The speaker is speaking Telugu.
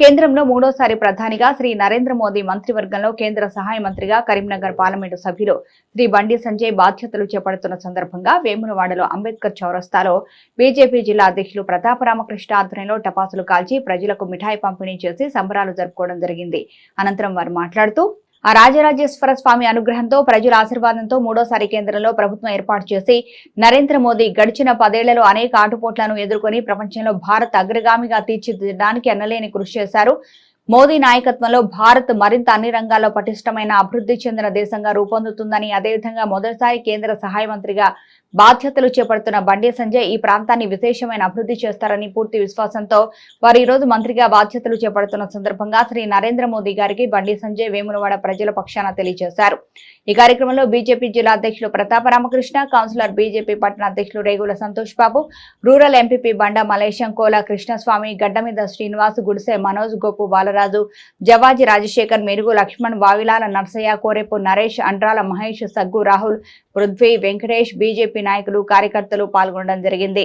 కేంద్రంలో మూడోసారి ప్రధానిగా శ్రీ నరేంద్ర మోదీ మంత్రివర్గంలో కేంద్ర సహాయ మంత్రిగా కరీంనగర్ పార్లమెంటు సభ్యులు శ్రీ బండి సంజయ్ బాధ్యతలు చేపడుతున్న సందర్భంగా వేములవాడలో అంబేద్కర్ చౌరస్తాలో బీజేపీ జిల్లా అధ్యక్షులు ప్రతాప రామకృష్ణ ఆధ్వర్యంలో టపాసులు కాల్చి ప్రజలకు మిఠాయి పంపిణీ చేసి సంబరాలు జరుపుకోవడం జరిగింది. అనంతరం వారు మాట్లాడుతూ ఆ రాజరాజేశ్వర స్వామి అనుగ్రహంతో ప్రజల ఆశీర్వాదంతో మూడోసారి కేంద్రంలో ప్రభుత్వం ఏర్పాటు చేసి నరేంద్ర మోదీ గడిచిన పదేళ్ళలో అనేక ఆటుపోట్లను ఎదుర్కొని ప్రపంచంలో భారత్ అగ్రగామిగా తీర్చిదిద్దడానికి ఎన్నలేని కృషి చేశారు. మోదీ నాయకత్వంలో భారత్ మరింత అన్ని రంగాల్లో పటిష్టమైన అభివృద్ధి చెందిన దేశంగా రూపొందుతుందని అదేవిధంగా మొదటిసారి కేంద్ర సహాయ మంత్రిగా బాధ్యతలు చేపడుతున్న బండి సంజయ్ ఈ ప్రాంతాన్ని విశేషమైన అభివృద్ధి చేస్తారని పూర్తి విశ్వాసంతో వారు ఈరోజు రోజు మంత్రిగా బాధ్యతలు చేపడుతున్న సందర్భంగా శ్రీ నరేంద్ర మోదీ గారికి బండి సంజయ్ వేములవాడ ప్రజల పక్షాన తెలియజేశారు. ఈ కార్యక్రమంలో బీజేపీ జిల్లా అధ్యక్షులు ప్రతాప రామకృష్ణ కౌన్సిలర్ బీజేపీ పట్టణ అధ్యక్షులు రేగుల సంతోష్ బాబు రూరల్ ఎంపీపీ బండ మలేశం కోల కృష్ణస్వామి గడ్డమీద శ్రీనివాస్ గుడిసె మనోజ్ గోపు బాలరాజు జవాజీ రాజశేఖర్ మెరుగు లక్ష్మణ్ వావిలాల నర్సయ్య కోరేపు నరేష్ అండ్రాల మహేష్ సగ్గు రాహుల్ పృథ్వీ వెంకటేష్ బీజేపీ నాయకులు కార్యకర్తలు పాల్గొనడం జరిగింది.